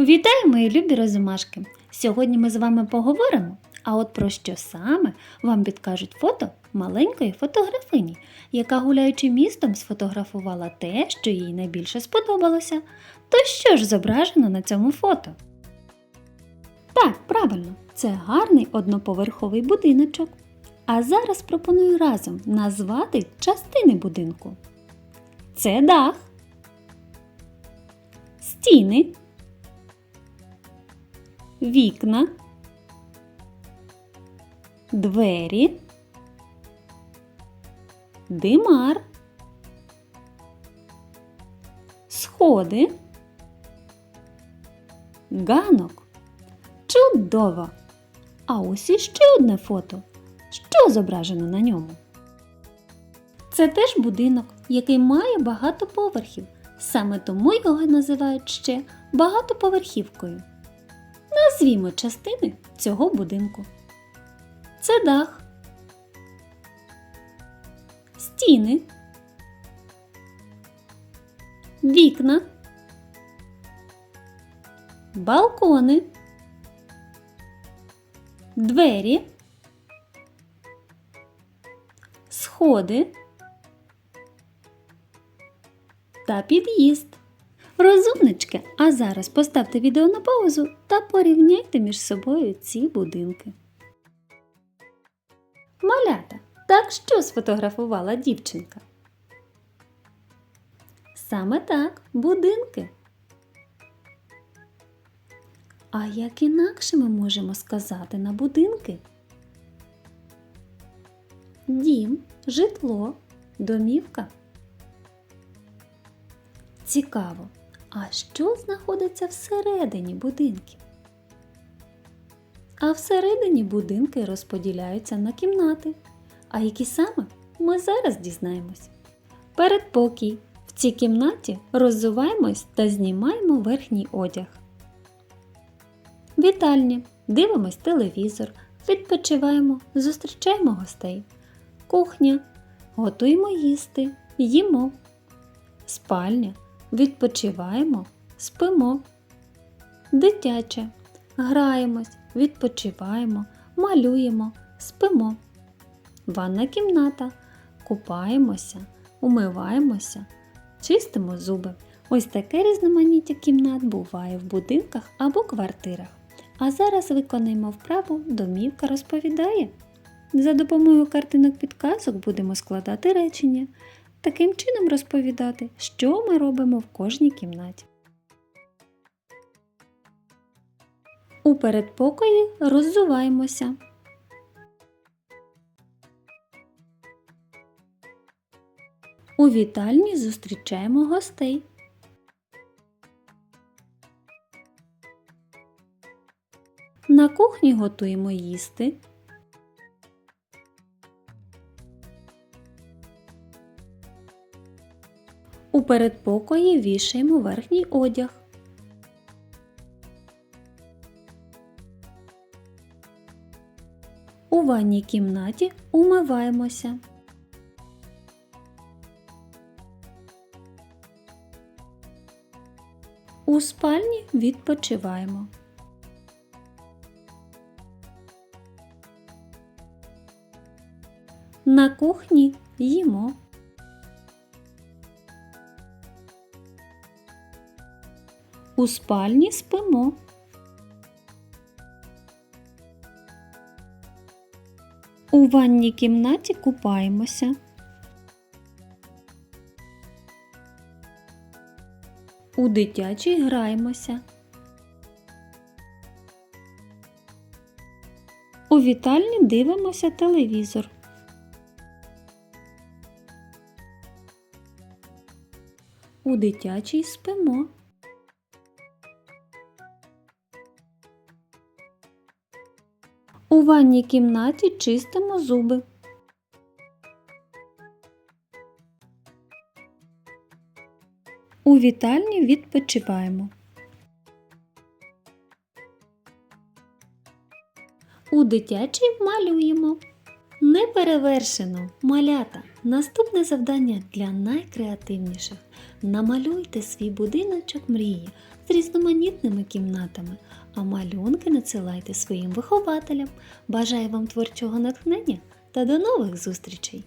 Вітаю, мої любі розумашки! Сьогодні ми з вами поговоримо, а от про що саме вам підкажуть фото маленької фотографині, яка гуляючи містом сфотографувала те, що їй найбільше сподобалося. То що ж зображено на цьому фото? Так, правильно, це гарний одноповерховий будиночок. А зараз пропоную разом назвати частини будинку. Це дах, стіни вікна, двері, димар, сходи, ганок. Чудово! А ось іще одне фото. Що зображено на ньому? Це теж будинок, який має багато поверхів. Саме тому його називають ще багатоповерхівкою. Назвімо частини цього будинку. Це дах, стіни, вікна, балкони, двері, сходи. Та під'їзд. Розумнички, а зараз поставте відео на паузу та порівняйте між собою ці будинки. Малята, так що сфотографувала дівчинка? Саме так, будинки. А як інакше ми можемо сказати на будинки? Дім, житло, домівка. Цікаво, а що знаходиться всередині будинків? А всередині будинки розподіляються на кімнати. А які саме ми зараз дізнаємось. Передпокій. В цій кімнаті роззуваємось та знімаємо верхній одяг. Вітальня. Дивимось телевізор, відпочиваємо, зустрічаємо гостей. Кухня. Готуємо їсти, їмо. Спальня. Відпочиваємо, спимо. Дитяче. Граємось, відпочиваємо, малюємо, спимо. Ванна кімната. Купаємося, умиваємося, чистимо зуби. Ось таке різноманіття кімнат буває в будинках або квартирах. А зараз виконаємо вправу Домівка розповідає. За допомогою картинок підказок будемо складати речення таким чином розповідати, що ми робимо в кожній кімнаті. У передпокої роззуваємося. У вітальні зустрічаємо гостей. На кухні готуємо їсти. У передпокої вішаємо верхній одяг. У ванній кімнаті умиваємося. У спальні відпочиваємо. На кухні їмо. У спальні спимо. У ванній кімнаті купаємося. У дитячій граємося. У вітальні дивимося телевізор. У дитячій спимо. У ванній кімнаті чистимо зуби. У вітальні відпочиваємо. У дитячій малюємо. Неперевершено, малята! Наступне завдання для найкреативніших. Намалюйте свій будиночок мрії з різноманітними кімнатами, а малюнки надсилайте своїм вихователям. Бажаю вам творчого натхнення та до нових зустрічей!